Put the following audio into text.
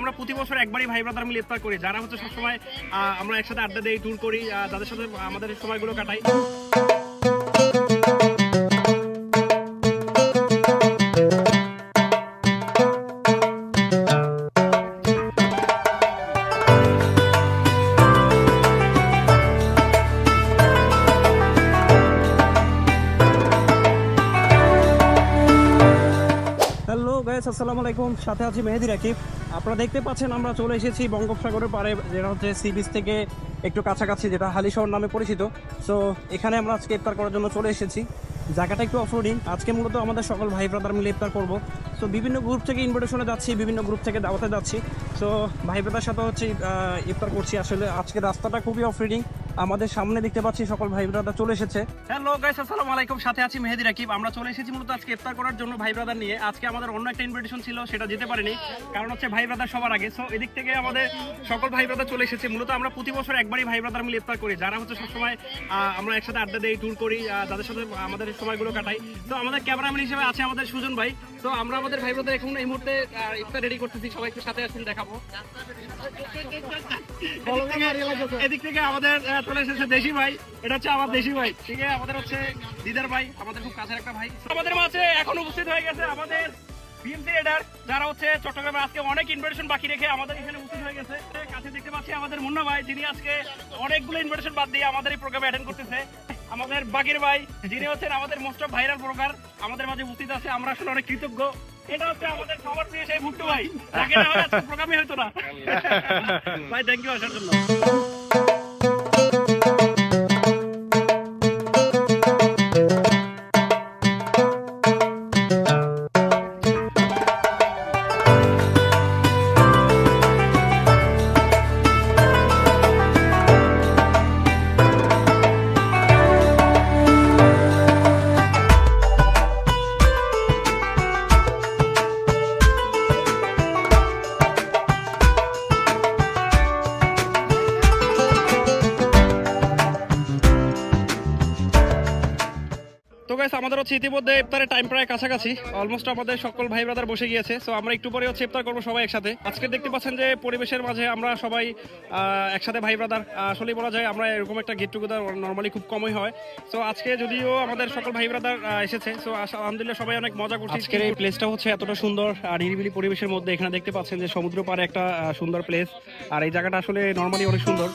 আমরা প্রতি বছর একবারই ভাই ব্রাদার মিলে ইফতার করি। যারা হচ্ছে সবসময় আমরা একসাথে আড্ডা দেই ট্যুর করি যাদের সাথে আমাদের সময়গুলো কাটাই। আসসালামু আলাইকুম। সাথে আছি মেহেদি রাকিব। আপনারা দেখতে পাচ্ছেন, আমরা চলে এসেছি বঙ্গোপসাগরের পাড়ে, যেটা হচ্ছে সি বিচ থেকে একটু কাছাকাছি, যেটা হালিশহর নামে পরিচিত। সো এখানে আমরা আজকে ইফতার করার জন্য চলে এসেছি। জায়গাটা একটু অফরোডিং। আজকে মূলত আমাদের সকল ভাই ব্রাদার মিলে ইফতার করব। সো বিভিন্ন গ্রুপ থেকে ইনভিটেশনে যাচ্ছি, বিভিন্ন গ্রুপ থেকে দাওয়াতে যাচ্ছি। সো ভাই ব্রাদার সাথে হচ্ছে ইফতার করছি। আসলে আজকে রাস্তাটা খুবই অফরোডিং। আমাদের সামনে দেখতে পাচ্ছি সকল ভাই ব্রাদার চলে এসেছে। হ্যালো গাইস আসসালামু আলাইকুম। সাথে আছি মেহেদি রাকিব। আমরা চলে এসেছি মূলত আজকে ইফতার করার জন্য ভাই ব্রাদার নিয়ে। আজকে আমাদের অন্য একটা ইনভিটেশন ছিল সেটা যেতে পারিনি কারণ হচ্ছে ভাই ব্রাদার সবার আগে। সো এদিক থেকে আমাদের সকল ভাই ব্রাদার চলে এসেছে। মূলত আমরা প্রতি বছর একবারই ভাই ব্রাদার মিলে ইফতার করি। যারা হচ্ছে সবসময় আমরা একসাথে আড্ডা দেই ট্যুর করি যাদের সাথে আমাদের সময়গুলো কাটাই। তো আমাদের ক্যামেরাম্যান হিসেবে আছে আমাদের সুজন ভাই। তো আমরা আমাদের ভাই ব্রাদার এখন এই মুহূর্তে ইফতার রেডি করতেছি। সবাই একটু সাথে আসুন দেখাবো। এদিক থেকে- আমাদের চলে এসেছে দেশি ভাই। এটা হচ্ছে আমার দেশি ভাই। ঠিক আছে? আমাদের হচ্ছে দিদার ভাই আমাদের খুব কাছের একটা ভাই। আমাদের মাঝে এখন উপস্থিত হয়ে গেছে আমাদের বিএমসি রেডার যারা হচ্ছে চট্টগ্রামে আজকে অনেক ইনভিটেশন বাকি রেখে আমাদের এখানে উপস্থিত হয়ে গেছে। কাছে দেখতে পাচ্ছি আমাদের মুন্না ভাই যিনি আজকে অনেকগুলো ইনভিটেশন বাদ দিয়ে আমাদের এই প্রোগ্রামে অ্যাটেন্ড করতেছে। আমাদের বাকির ভাই যিনি হচ্ছেন আমাদের মোস্ট অফ ভাইরাল প্রোগ্রাম আমাদের মাঝে উপস্থিত আছে আমরা আসলে অনেক কৃতজ্ঞ। এটা হচ্ছে আমাদের সবার প্রিয় সেই ভুট্টু ভাই। যাকে না হলে প্রোগ্রামই হতো না। ভাই থ্যাংক ইউ আসার জন্য। গাইস আমাদের হচ্ছে ইতিমধ্যে ইফতারের টাইম প্রায় কাছাকাছি। অলমোস্ট আমাদের সকল ভাই ব্রাদার বসে গিয়েছে। সো আমরা একটু পরে হচ্ছে ইফতার করব সবাই একসাথে। আজকে দেখতে পাচ্ছেন যে পরিবেশের মাঝে আমরা সবাই একসাথে ভাই ব্রাদার আসলেই বলা যায় আমরা এরকম একটা গেট টুগেদার নর্মালি খুব কমই হয়। সো আজকে যদিও আমাদের সকল ভাই ব্রাদার এসেছে। সো আলহামদুলিল্লাহ সবাই অনেক মজা করছি। আজকের এই প্লেসটা হচ্ছে এতটা সুন্দর আর নিরিবিলি পরিবেশের মধ্যে। এখানে দেখতে পাচ্ছেন যে সমুদ্র পাড়ে একটা সুন্দর প্লেস আর এই জায়গাটা আসলে নর্মালি অনেক সুন্দর।